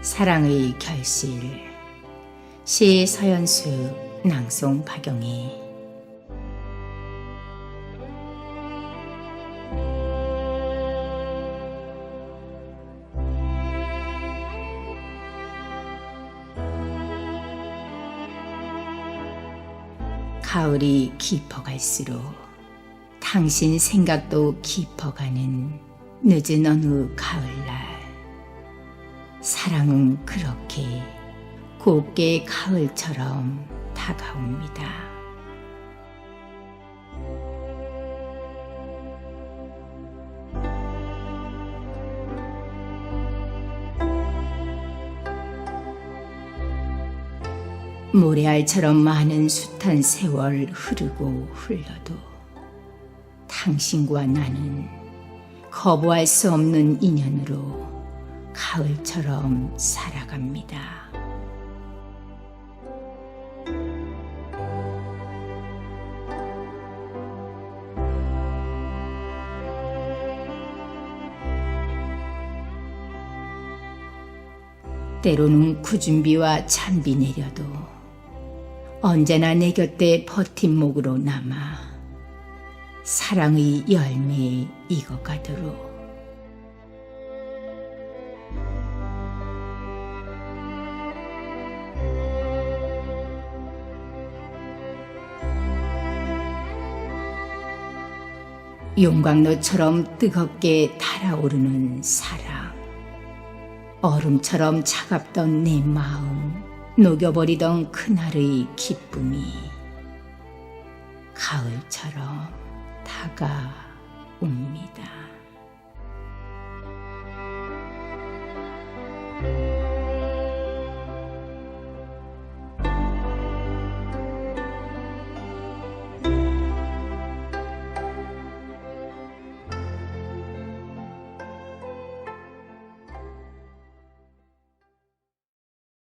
사랑의 결실. 시 서연수 낭송 박영희 가을이 깊어갈수록 당신 생각도 깊어가는 늦은 어느 가을날 사랑은 그렇게 곱게 가을처럼 다가옵니다. 모래알처럼 많은 숱한 세월 흐르고 흘러도 당신과 나는 거부할 수 없는 인연으로 가을처럼 살아갑니다. 때로는 구준비와 찬비 내려도 언제나 내 곁에 버팀목으로 남아 사랑의 열매에 익어가도록 용광로처럼 뜨겁게 달아오르는 사랑 얼음처럼 차갑던 내 마음 녹여버리던 그날의 기쁨이 가을처럼 다가옵니다.